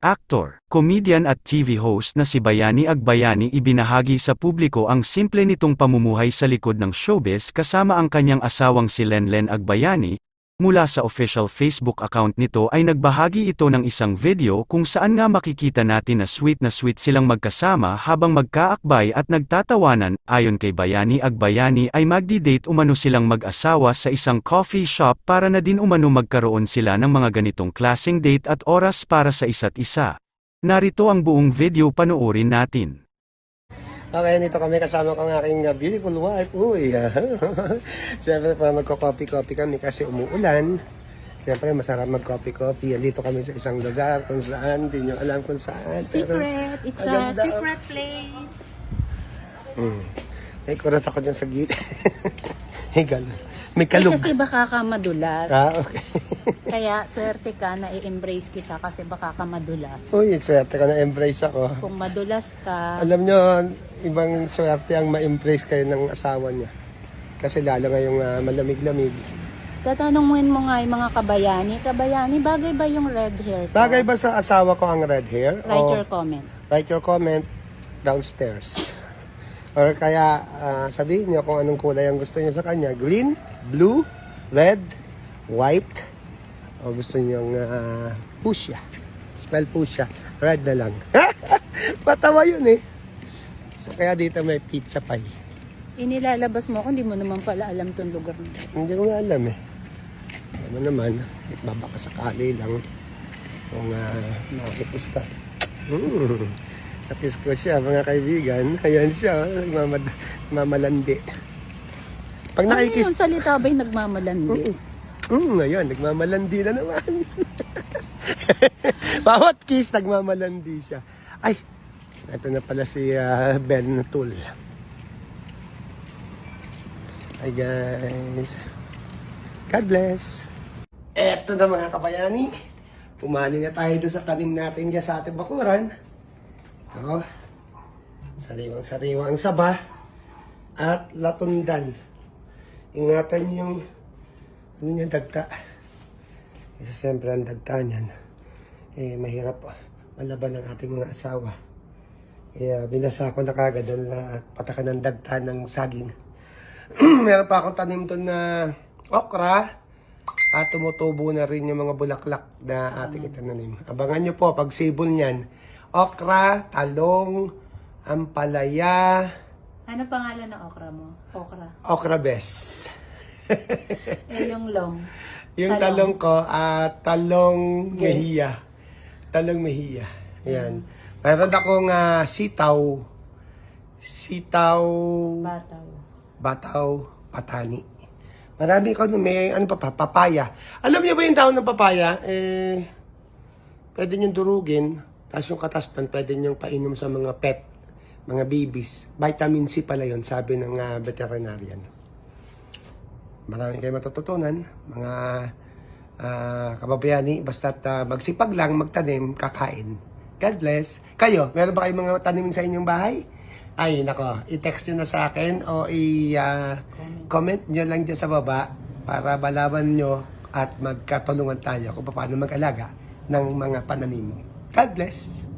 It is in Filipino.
Actor, comedian at TV host na si Bayani Agbayani ibinahagi sa publiko ang simple nitong pamumuhay sa likod ng showbiz kasama ang kanyang asawang si Lenlen Agbayani. Mula sa official Facebook account nito ay nagbahagi ito ng isang video kung saan nga makikita natin na sweet na sweet silang magkasama habang magkaakbay at nagtatawanan. Ayon kay Bayani Agbayani ay magdi-date umano silang mag-asawa sa isang coffee shop para na din umano magkaroon sila ng mga ganitong klaseng date at oras para sa isa't isa. Narito ang buong video panoorin natin. Okay, nito kami kasama ko ang aking uh, beautiful wife. Uy, ah. Siyempre, pa magko-coffee-coffee kami kasi umuulan. Siyempre, masarap mag-coffee-coffee. Andito kami sa isang lugar kung saan, hindi nyo alam kung saan. pero- Secret. It's Ang a secret place. Hmm. May kurat ako dyan sa gilid. May gano'n. May Eh, kalug. kasi baka ka madulas. Ah, okay. Kaya swerte ka na i-embrace kita kasi baka ka madulas. Uy, swerte ka na embrace ako. Kung madulas ka, Alam nyo, ibang swerte ang ma-embrace kayo ng asawa niya. Kasi lalo ngayong ah, malamig-lamig. tatanungin mo nga yung mga kabayani. Kabayani, bagay ba yung red hair ko? Bagay ba sa asawa ko ang red hair? Write O- your comment. write your comment downstairs. Or kaya ah, sabihin niyo kung anong kulay ang gusto niyo sa kanya. Green, blue, red, white, o gusto niyo uh, fuchsia. Spell fuchsia. Red na lang. Patawa yun eh. So kaya dito may pizza pie. Inilalabas mo ako, hindi mo naman pala alam tong lugar na. Hindi ko nga alam eh. Alam mo naman, babaka sakali lang kung uh, makikipus ka. Mm. Kapis ko siya, mga kaibigan. Ayan siya, oh, mamad mamalandi. Pag Ano nakikis... yung salita ba'y nagmamalandi? Mm, ayun, nagmamalandi na naman. Bawat kiss, nagmamalandi siya. Ay, ito na pala si ah, Ben Tool. Hi guys. God bless. Eto na mga kabayani. Pumali na tayo sa tanim natin dyan sa ating bakuran. Ito. Sariwang sariwa ang saba. At latundan. Ingatan yung ano niya dagta. Kasi siyempre ang dagta niyan. Eh, mahirap malaban ng ating mga asawa. Kaya binasa ko na kagad na patakan ng dagta ng saging. Meron pa akong tanim doon na okra. At tumutubo na rin yung mga bulaklak na ating itananim. Abangan nyo po pag sibol niyan. Okra, talong, ampalaya, Ano pangalan ng okra mo? Okra. okra bes. Eh, yung long. Yung talong, ko, ah talong mehiya. Talong mehiya. Yan. Meron akong ah, sitaw. Sitaw, Bataw. bataw, patani. Marami ko, may ano pa pa, papaya. Alam niyo ba yung daon ng papaya? Eh, pwede niyong durugin. Tapos yung katastan, pwede niyong painom sa mga pet, mga babies. Vitamin C pala yon sabi ng ah, veterinarian. Marami kayo matututunan, mga ah, kababayani, basta't ah, magsipag lang, magtanim, kakain. God bless. Kayo, meron ba kayong mga tanimin sa inyong bahay? Ay, nako, i-text nyo na sa akin o i-comment nyo lang dyan sa baba para malaman nyo at magkatulungan tayo kung paano mag-alaga ng mga pananim. God bless.